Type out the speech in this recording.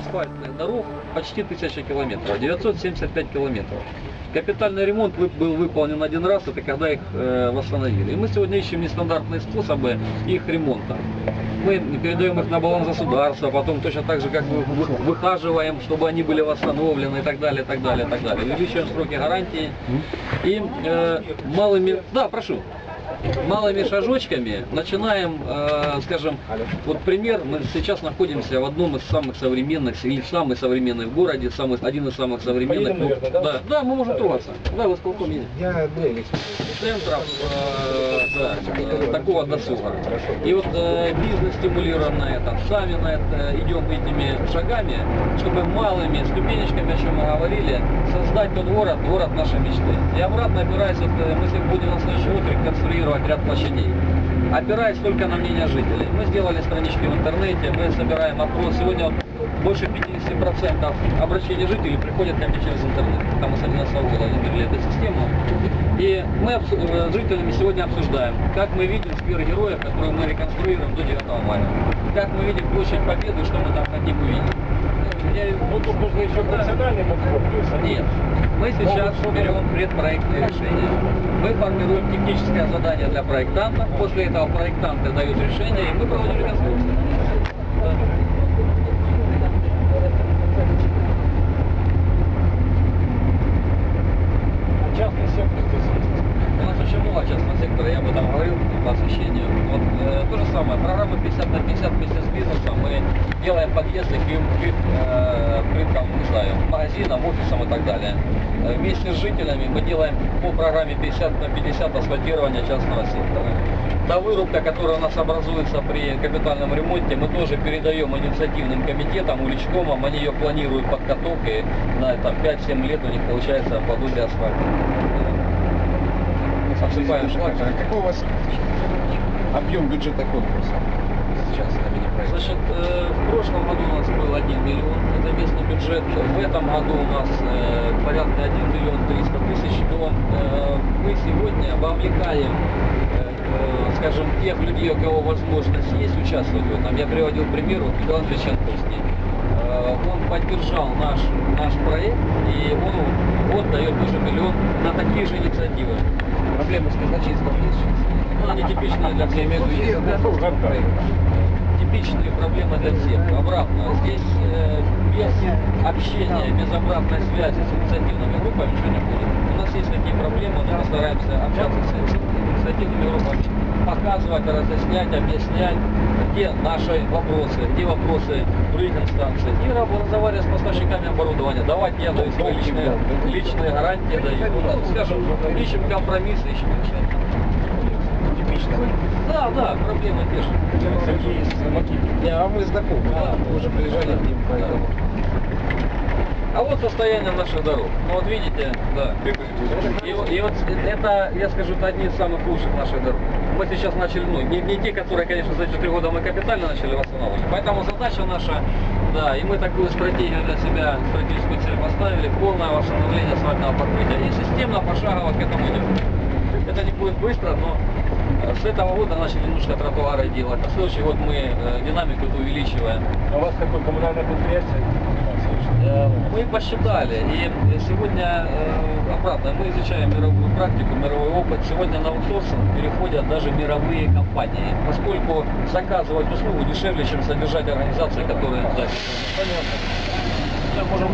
асфальтных дорог почти 1000 километров, 975 километров. Капитальный ремонт был выполнен один раз, это когда их э, восстановили. И мы сегодня ищем нестандартные способы их ремонта. Мы передаем их на баланс государства, потом точно так же, как вы- выхаживаем, чтобы они были восстановлены и так далее, и так далее, и так далее. Увеличиваем сроки гарантии. И э, малыми... Да, прошу малыми шажочками начинаем, э, скажем, вот пример, мы сейчас находимся в одном из самых современных, или самый современный в городе, самый, один из самых современных. Поедем, наверное, да? да? Да, мы можем трогаться. Да, в исполком едем. Я Блейк. Центров э, да, э, такого досуга. И вот э, бизнес стимулирован на это, сами на это идем этими шагами, чтобы малыми ступенечками, о чем мы говорили, создать тот город, город нашей мечты. И обратно опираясь, вот, э, мы сегодня будем на следующий год реконструировать ряд площадей. Опираясь только на мнение жителей. Мы сделали странички в интернете, мы собираем опрос. Сегодня больше 50% обращений жителей приходят ко мне через интернет. Там мы с 11 года внедрили эту систему. И мы э, с жителями сегодня обсуждаем, как мы видим сквер героев, который мы реконструируем до 9 мая. Как мы видим площадь Победы, что мы там хотим увидеть. Я- Ну тут нужно еще профессиональный подход. плюс они- нет. Мы сейчас берем предпроектные решения. Мы формируем техническое задание для проектанта. После этого проектанты дают решение, и мы проводим реконструкцию. Да. Частный сектор здесь. У нас очень много частного сектора, я об этом говорил по освещению. Вот, э, то же самое, программа 50 на 50 вместе с бизнесом. Делаем подъезды к, к, э, к рынкам, не знаю, магазинам, офисам и так далее. Э, Вместе с жителями мы делаем по программе 50 на 50 асфальтирования частного сектора. Та вырубка, которая у нас образуется при капитальном ремонте, мы тоже передаем инициативным комитетам, уличкомам, они ее планируют подготовкой, на там, 5-7 лет у них получается подобие асфальта. Обсыпаем шлак. Какой у вас объем бюджета конкурса сейчас на мини-проект? Значит, э, в прошлом году у нас был 1 миллион, это местный бюджет. В этом году у нас э, порядка 1 миллион 300 тысяч. Но э, мы сегодня вовлекаем, скажем, тех людей, у кого возможность есть участвовать в этом. Я приводил пример, вот Михаил Андреевич Он поддержал наш, наш проект, и он вот дает тоже миллион на такие же инициативы. Проблемы с казначейством есть сейчас? Ну, они типичные для всех. Я имею в виду, есть. Типичные проблемы для всех. Обратно, здесь э, без общения, без обратной связи с инициативными группами ничего не будет. У нас есть такие проблемы, мы стараемся общаться с инициативными группами, показывать, разъяснять, объяснять, где наши вопросы, где вопросы других инстанций. И разговаривать с поставщиками оборудования, давать я даю личные, личные гарантии, даю. Ну, скажем, ищем компромиссы, ищем решения. Типично. Да, да, проблемы те же. Такие есть замки. Не, а мы знакомы, Да. мы уже приезжали к ним, поэтому... А вот состояние наших дорог. Ну вот видите, да. И, вот- и вот это, я скажу, это одни из самых лучших наших дорог. Мы сейчас начали, ну, не, не те, которые, конечно, за эти три года мы капитально начали восстанавливать. Поэтому задача наша, да, и мы такую стратегию для себя, стратегическую цель поставили, полное восстановление асфальтного покрытия и системно, пошагово к этому идем. Это не будет быстро, но с этого года начали немножко тротуары делать. На следующий год мы э, динамику эту увеличиваем. А у вас какое коммунальное предприятие? Э, Мы посчитали, и сегодня э, обратно мы изучаем мировую практику, мировой опыт. Сегодня на аутсорсинг переходят даже мировые компании, поскольку заказывать услугу дешевле, чем содержать организации, которые... Понятно. Можем